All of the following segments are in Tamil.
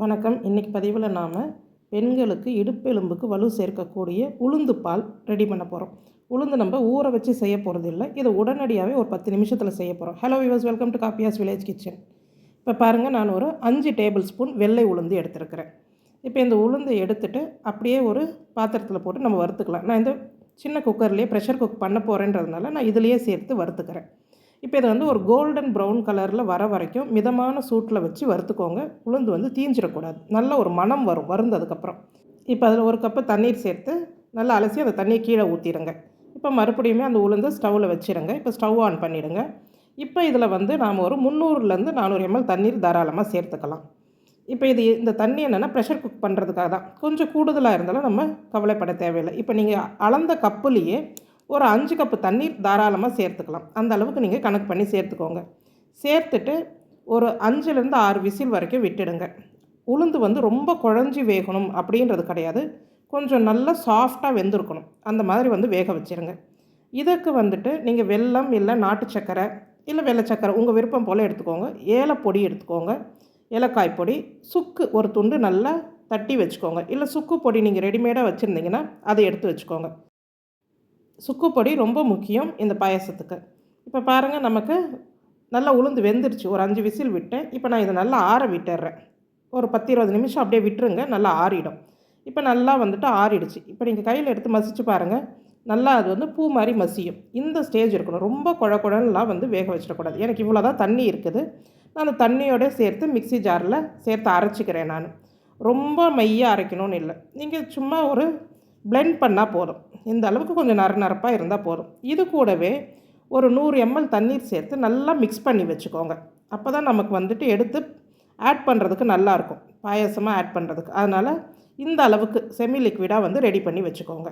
வணக்கம். இன்றைக்கி பதிவில் நாம் பெண்களுக்கு இடுப்பெலும்புக்கு வலு சேர்க்கக்கூடிய உளுந்து பால் ரெடி பண்ண போகிறோம் உளுந்து நம்ம ஊற வச்சு செய்ய போகிறது இல்லை இதை உடனடியாகவே ஒரு பத்து நிமிஷத்தில் செய்ய போகிறோம் ஹலோ விவர்ஸ் வெல்கம் டு காப்பியாஸ் வில்லேஜ் கிச்சன் இப்போ பாருங்கள் நான் ஒரு அஞ்சு டேபிள் ஸ்பூன் வெள்ளை உளுந்து எடுத்துருக்கிறேன். இப்போ இந்த உளுந்தை எடுத்துகிட்டு அப்படியே ஒரு பாத்திரத்தில் போட்டு நம்ம வறுத்துக்கலாம். நான் இந்த சின்ன குக்கர்லேயே ப்ரெஷர் குக் பண்ண போகிறேன்றதுனால நான் இதுலேயே சேர்த்து வறுத்துக்கிறேன். இப்போ இதை வந்து ஒரு கோல்டன் ப்ரௌன் கலரில் வர வரைக்கும் மிதமான சூட்டில் வச்சு வறுத்துக்கோங்க. உளுந்து வந்து தீஞ்சிடக்கூடாது. நல்ல ஒரு மனம் வரும் வருந்ததுக்கப்புறம் இப்போ அதில் ஒரு கப்பு தண்ணீர் சேர்த்து நல்லா அலசி அந்த தண்ணியை கீழே ஊற்றிடுங்க இப்போ மறுபடியுமே அந்த உளுந்து ஸ்டவ்வில் வச்சுருங்க. இப்போ ஸ்டவ் ஆன் பண்ணிவிடுங்க இப்போ இதில் வந்து நாம் ஒரு முந்நூறுலேருந்து நானூறு எம்எல் தண்ணீர் தாராளமாக சேர்த்துக்கலாம். இப்போ இது இந்த தண்ணி என்னென்னா ப்ரெஷர் குக் பண்ணுறதுக்காக தான். கொஞ்சம் கூடுதலாக இருந்தாலும் நம்ம கவலைப்பட தேவையில்லை. இப்போ நீங்கள் அளந்த கப்புலேயே ஒரு அஞ்சு கப்பு தண்ணீர் தாராளமாக சேர்த்துக்கலாம். அந்த அளவுக்கு நீங்கள் கணக்கு பண்ணி சேர்த்துக்கோங்க. சேர்த்துட்டு ஒரு அஞ்சுலேருந்து ஆறு விசில் வரைக்கும் விட்டுடுங்க. உளுந்து வந்து ரொம்ப குழஞ்சி வேகணும் அப்படின்றது கிடையாது. கொஞ்சம் நல்லா சாஃப்டாக வெந்திருக்கணும். அந்த மாதிரி வந்து வேக வச்சுருங்க. இதுக்கு வந்துட்டு நீங்கள் வெல்லம் இல்லை நாட்டு சக்கரை இல்லை வெள்ளை சக்கரை உங்கள் விருப்பம் போல் எடுத்துக்கோங்க. ஏலப்பொடி எடுத்துக்கோங்க. ஏலக்காய் பொடி சுக்கு ஒரு துண்டு நல்லா தட்டி வச்சுக்கோங்க. இல்லை சுக்கு பொடி நீங்கள் ரெடிமேடாக வச்சுருந்தீங்கன்னா அதை எடுத்து வச்சுக்கோங்க. சுக்கு பொடி ரொம்ப முக்கியம் இந்த பாயசத்துக்கு. இப்போ பாருங்கள் நமக்கு நல்லா உளுந்து வெந்துருச்சு. ஒரு அஞ்சு விசில் விட்டேன். இப்போ நான் இதை நல்லா ஆற விட்டுடுறேன் ஒரு பத்து இருபது நிமிஷம் அப்படியே விட்டுருங்க நல்லா ஆறிடும். இப்போ நல்லா வந்துட்டு ஆறிடுச்சு. இப்போ நீங்கள் கையில் எடுத்து மசிச்சு பாருங்கள் நல்லா அது வந்து பூ மாதிரி மசியும். இந்த ஸ்டேஜ் இருக்கணும். ரொம்ப குழ குழன்லாம் வந்து வேக வச்சிடக்கூடாது. எனக்கு இவ்வளோ தான் தண்ணி இருக்குது. நான் அந்த தண்ணியோட சேர்த்து மிக்சி ஜாரில் சேர்த்து அரைச்சிக்கிறேன் நான். ரொம்ப மையாக அரைக்கணும்னு இல்லை. நீங்கள் சும்மா ஒரு பிளெண்ட் பண்ணால் போதும். இந்த அளவுக்கு கொஞ்சம் நர நரப்பாக இருந்தால் போதும். இது கூடவே ஒரு நூறு எம்எல் தண்ணீர் சேர்த்து நல்லா மிக்ஸ் பண்ணி வச்சுக்கோங்க. அப்போ தான் நமக்கு வந்துட்டு எடுத்து ஆட் பண்ணுறதுக்கு நல்லாயிருக்கும் பாயசமாக ஆட் பண்ணுறதுக்கு அதனால் இந்த அளவுக்கு செமி லிக்விடாக வந்து ரெடி பண்ணி வச்சுக்கோங்க.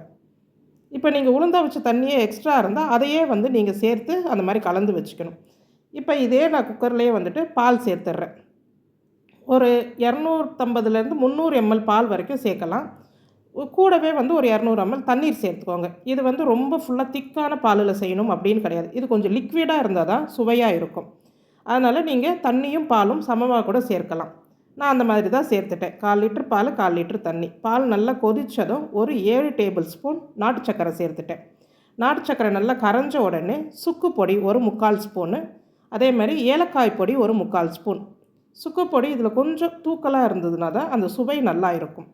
இப்போ நீங்கள் உளுந்தா வச்ச தண்ணியே எக்ஸ்ட்ரா இருந்தால் அதையே வந்து நீங்கள் சேர்த்து அந்த மாதிரி கலந்து வச்சுக்கணும். இப்போ இதே நான் குக்கர்லேயே வந்துட்டு பால் சேர்த்துட்றேன் ஒரு இரநூத்தம்பதுலேருந்து முந்நூறு எம்எல் பால் வரைக்கும் சேர்க்கலாம். கூடவே வந்து ஒரு இரநூறு எம்எல் தண்ணீர் சேர்த்துக்கோங்க. இது வந்து ரொம்ப ஃபுல்லாக திக்கான பாலில் செய்யணும் அப்படின்னு கிடையாது. இது கொஞ்சம் லிக்விடாக இருந்தால் தான் சுவையாக இருக்கும். அதனால் நீங்கள் தண்ணியும் பாலும் சமமாக கூட சேர்க்கலாம். நான் அந்த மாதிரி தான் சேர்த்துட்டேன். கால் லிட்டர் பால் கால் லிட்டர் தண்ணி. பால் நல்லா கொதித்ததும் ஒரு ஏழு டேபிள் ஸ்பூன் நாட்டு சக்கரை சேர்த்துட்டேன். நாட்டு சக்கரை நல்லா கரைஞ்ச உடனே சுக்கு பொடி ஒரு முக்கால் ஸ்பூனு அதே மாதிரி ஏலக்காய் பொடி ஒரு முக்கால் ஸ்பூன் சுக்கு பொடி இதில் கொஞ்சம் தூக்கலாக இருந்ததுனா தான் அந்த சுவை நல்லா இருக்கும்.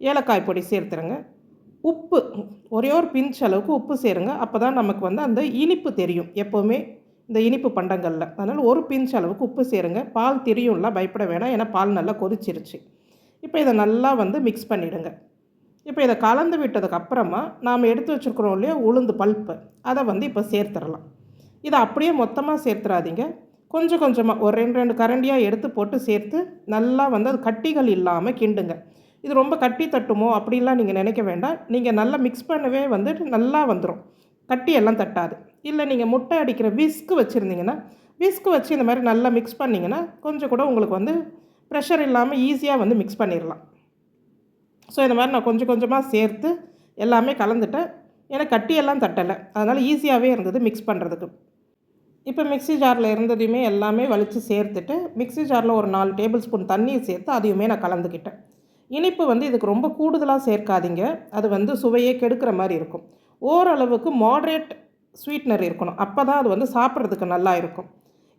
ஏலக்காய் பொடி சேர்த்துருங்க. உப்பு ஒரே ஒரு பிஞ்ச் அளவுக்கு உப்பு சேருங்க. அப்போ தான் நமக்கு வந்து அந்த இனிப்பு தெரியும். எப்போவுமே இந்த இனிப்பு பண்டங்களில். அதனால் ஒரு பிஞ்ச் அளவுக்கு உப்பு சேருங்க. பால் தெரியும்ல பயப்பட வேணாம். ஏன்னா பால் நல்லா கொதிச்சிருச்சு. இப்போ இதை நல்லா வந்து மிக்ஸ் பண்ணிவிடுங்க இப்போ இதை கலந்து விட்டதுக்கு அப்புறமா நாம் எடுத்து வச்சுருக்குறோம் இல்லையா உளுந்து பல்ப்பு. அதை வந்து இப்போ சேர்த்துடலாம். இதை அப்படியே மொத்தமாக சேர்த்துறாதீங்க. கொஞ்சம் கொஞ்சமாக ஒரு ரெண்டு ரெண்டு கரண்டியாக எடுத்து போட்டு சேர்த்து நல்லா வந்து அது கட்டிகள் இல்லாமல் கிண்டுங்க. இது ரொம்ப கட்டி தட்டுமோ அப்படின்லாம் நீங்கள் நினைக்க வேண்டாம். நீங்கள் நல்லா மிக்ஸ் பண்ணவே வந்துட்டு நல்லா வந்துடும் கட்டி எல்லாம் தட்டாது. இல்லை நீங்கள் முட்டை அடிக்கிற விஸ்க்கு வச்சுருந்தீங்கன்னா விஸ்க்கு வச்சு இந்த மாதிரி நல்லா மிக்ஸ் பண்ணிங்கன்னா கொஞ்சம் கூட உங்களுக்கு வந்து ப்ரெஷர் இல்லாமல் ஈஸியாக வந்து மிக்ஸ் பண்ணிடலாம் ஸோ இந்த மாதிரி நான் கொஞ்சம் கொஞ்சமாக சேர்த்து எல்லாமே கலந்துட்டேன். ஏன்னா கட்டியெல்லாம் தட்டலை. அதனால் ஈஸியாகவே இருந்தது மிக்ஸ் பண்ணுறதுக்கு இப்போ மிக்ஸி ஜாரில் இருந்ததையுமே எல்லாமே வலித்து சேர்த்துட்டு மிக்ஸி ஜாரில் ஒரு நாலு டேபிள் ஸ்பூன் தண்ணியை சேர்த்து அதையுமே நான் கலந்துக்கிட்டேன். இனிப்பு வந்து இதுக்கு ரொம்ப கூடுதலாக சேர்க்காதீங்க. அது வந்து சுவையே கெடுக்கிற மாதிரி இருக்கும். ஓரளவுக்கு மாட்ரேட் ஸ்வீட்னர் இருக்கணும். அப்போ தான் அது வந்து சாப்பிட்றதுக்கு நல்லா இருக்கும்.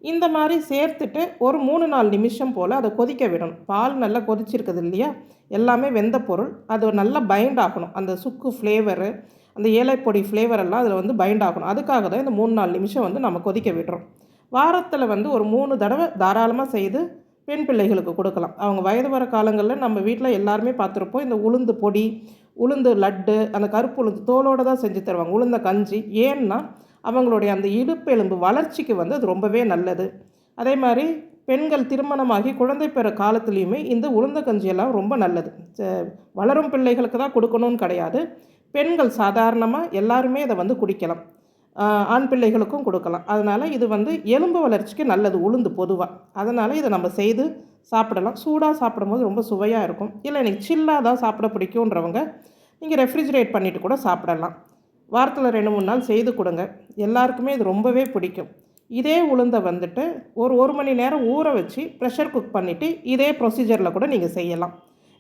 இந்த மாதிரி சேர்த்துட்டு ஒரு மூணு நாலு நிமிஷம் போல் அதை கொதிக்க விடணும். பால் நல்லா கொதிச்சிருக்குது இல்லையா? எல்லாமே வெந்த பொருள். அது நல்லா பைண்ட் ஆகணும். அந்த சுக்கு ஃப்ளேவரு அந்த ஏலைப்பொடி ஃப்ளேவர் எல்லாம் அதில் வந்து பைண்ட் ஆகணும். அதுக்காக தான் இந்த மூணு நாலு நிமிஷம் வந்து நம்ம கொதிக்க விடுறோம். வாரத்தில் வந்து ஒரு மூணு தடவை தாராளமாக செய்து பெண் பிள்ளைகளுக்கு கொடுக்கலாம். அவங்க வயது வர காலங்களில் நம்ம வீட்டில் எல்லாருமே பார்த்துருப்போம். இந்த உளுந்து பொடி உளுந்து லட்டு அந்த கருப்பு உளுந்து தோலோடு தான் செஞ்சு தருவாங்க. உளுந்த கஞ்சி. ஏன்னா அவங்களுடைய அந்த இடுப்பு எலும்பு வளர்ச்சிக்கு வந்து அது ரொம்பவே நல்லது. அதே மாதிரி பெண்கள் திருமணமாகி குழந்தை பெற காலத்துலேயுமே இந்த உளுந்த கஞ்சியெல்லாம் ரொம்ப நல்லது. வளரும் பிள்ளைகளுக்கு தான் கொடுக்கணும்னு கிடையாது. பெண்கள் சாதாரணமாக எல்லாருமே இதை வந்து குடிக்கலாம். ஆண் பிள்ளைகளுக்கும் கொடுக்கலாம். அதனால் இது வந்து எலும்பு வளர்ச்சிக்கு நல்லது உளுந்து பொதுவாக அதனால் இதை நம்ம செய்து சாப்பிடலாம். சூடாக சாப்பிடும்போது ரொம்ப சுவையாக இருக்கும். இல்லை எனக்கு சில்லாக தான் சாப்பிட பிடிக்குன்றவங்க நீங்கள் ரெஃப்ரிஜிரேட் பண்ணிவிட்டு கூட சாப்பிடலாம். வாரத்தில் ரெண்டு மூணு நாள் செய்து கொடுங்க. எல்லாருக்குமே இது ரொம்பவே பிடிக்கும். இதே உளுந்தை வந்துட்டு ஒரு ஒரு மணி நேரம் ஊற வச்சு ப்ரெஷர் குக் பண்ணிவிட்டு இதே ப்ரொசீஜரில் கூட நீங்கள் செய்யலாம்.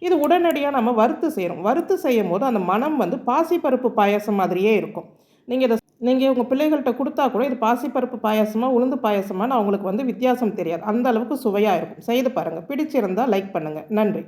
இது உடனடியாக நம்ம வறுத்து செய்கிறோம் வறுத்து செய்யும் போது அந்த மனம் வந்து பாசிப்பருப்பு பாயாசம் மாதிரியே இருக்கும். நீங்கள் இதை நீங்கள் உங்கள் பிள்ளைகள்கிட்ட கொடுத்தா கூட இது பாசிப்பருப்பு பாயாசமாக உளுந்து பாயாசமான்னு அவங்களுக்கு வந்து வித்தியாசம் தெரியாது. அந்த அளவுக்கு சுவையாக இருக்கும். செய்து பாருங்கள் பிடிச்சிருந்தால் லைக் பண்ணுங்கள் நன்றி.